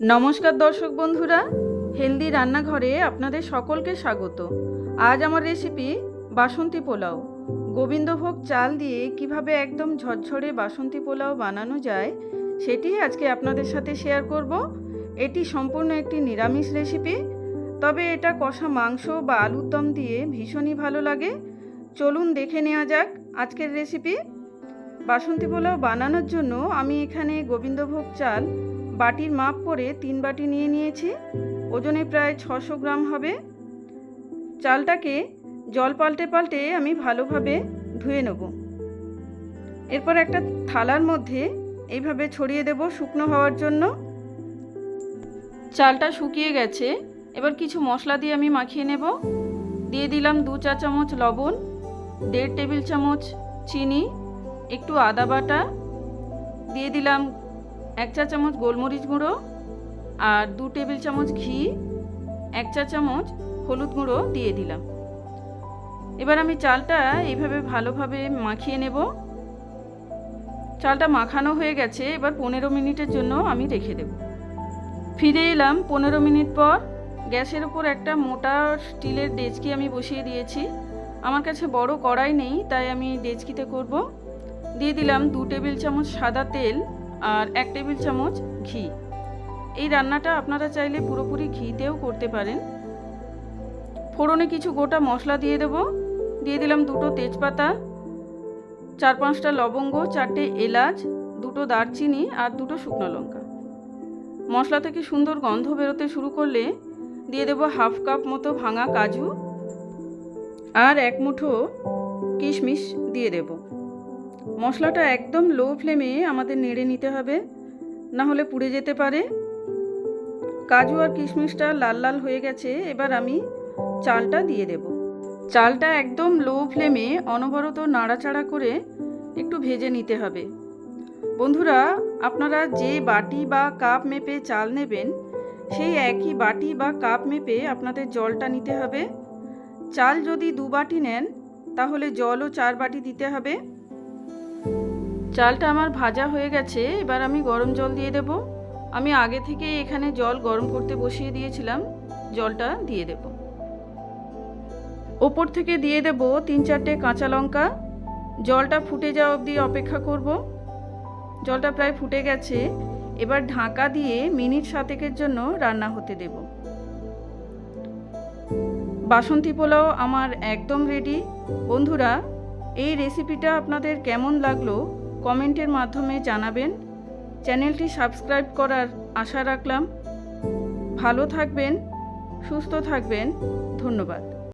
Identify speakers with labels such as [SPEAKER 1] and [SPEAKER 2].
[SPEAKER 1] নমস্কার দর্শক বন্ধুরা, হেলদি রান্নাঘরে আপনাদের সকলকে স্বাগত। আজ আমার রেসিপি বাসন্তী পোলাও। গোবিন্দভোগ চাল দিয়ে কীভাবে একদম ঝরঝরে বাসন্তী পোলাও বানানো যায়, সেটি আজকে আপনাদের সাথে শেয়ার করব। এটি সম্পূর্ণ একটি নিরামিষ রেসিপি তবে এটা কষা মাংস বা আলুর দম দিয়ে ভীষণই ভালো লাগে। চলুন দেখে নেওয়া যাক আজকের রেসিপি বাসন্তী পোলাও বানানোর জন্য আমি এখানে গোবিন্দভোগ চাল বাটির মাপ করে তিন বাটি নিয়ে নিয়েছি। ওজনে প্রায় ছশো গ্রাম হবে। চালটাকে জল পাল্টে পাল্টে আমি ভালোভাবে ধুয়ে নেব। এরপর একটা থালার মধ্যে এইভাবে ছড়িয়ে দেব শুকনো হওয়ার জন্য। চালটা শুকিয়ে গেছে। এবার কিছু মশলা দিয়ে আমি মাখিয়ে নেব। দিয়ে দিলাম দু চা চামচ লবণ, দেড় টেবিল চামচ চিনি, একটু আদা বাটা, দিয়ে দিলাম এক চা চামচ গোলমরিচ গুঁড়ো আর দু টেবিল চামচ ঘি, এক চা চামচ হলুদ গুঁড়ো দিয়ে দিলাম। এবার আমি চালটা এইভাবে ভালোভাবে মাখিয়ে নেব। চালটা মাখানো হয়ে গেছে, এবার পনেরো মিনিটের জন্য আমি রেখে দেব। ফিরে এলাম পনেরো মিনিট পর। গ্যাসের ওপর একটা মোটা স্টিলের ডেচকি আমি বসিয়ে দিয়েছি। আমার কাছে বড় কড়াই নেই, তাই আমি ডেচকিতে করব। দিয়ে দিলাম দু টেবিল চামচ সাদা তেল। আর এক টেবিল চামচ ঘি। এই রান্নাটা আপনারা চাইলে পুরোপুরি ঘিতেও করতে পারেন। ফোড়নে কিছু গোটা মশলা দিয়ে দেব। দিয়ে দিলাম দুটো তেজপাতা, চার পাঁচটা লবঙ্গ, চারটে এলাচ, দুটো দারচিনি আর দুটো শুকনো লঙ্কা। মশলা থেকে সুন্দর গন্ধ বেরোতে শুরু করলে দিয়ে দেব হাফ কাপ মতো ভাঙা কাজু আর এক মুঠো কিশমিশ দিয়ে দেবো। মশলাটা একদম লো ফ্লেমে আমাদের নেড়ে নিতে হবে, না হলে পুড়ে যেতে পারে। কাজু আর কিশমিশটা লাল লাল হয়ে গেছে, এবার আমি চালটা দিয়ে দেব। চালটা একদম লো ফ্লেমে অনবরত নাড়াচাড়া করে একটু ভেজে নিতে হবে। বন্ধুরা, আপনারা যে বাটি বা কাপ মেপে চাল নেবেন, সেই একই বাটি বা কাপ মেপে আপনাদের জলটা নিতে হবে। চাল যদি দু বাটি নেন, তাহলে জলও চার বাটি দিতে হবে। চালটা আমার ভাজা হয়ে গেছে, এবার আমি গরম জল দিয়ে দেব। আমি আগে থেকে এখানে জল গরম করতে বসিয়ে দিয়েছিলাম, জলটা দিয়ে দেব। ওপর থেকে দিয়ে দেব তিন চারটে কাঁচা লঙ্কা। জলটা ফুটে যাওয়া অবধি অপেক্ষা করব। জলটা প্রায় ফুটে গেছে, এবার ঢাকা দিয়ে মিনিট সাতেকের জন্য রান্না হতে দেব। বাসন্তী পোলাও আমার একদম রেডি বন্ধুরা এই রেসিপিটা আপনাদের কেমন লাগল, কমেন্টের মাধ্যমে জানাবেন। চ্যানেলটি সাবস্ক্রাইব করার আশা রাখলাম। ভালো থাকবেন, সুস্থ থাকবেন, ধন্যবাদ।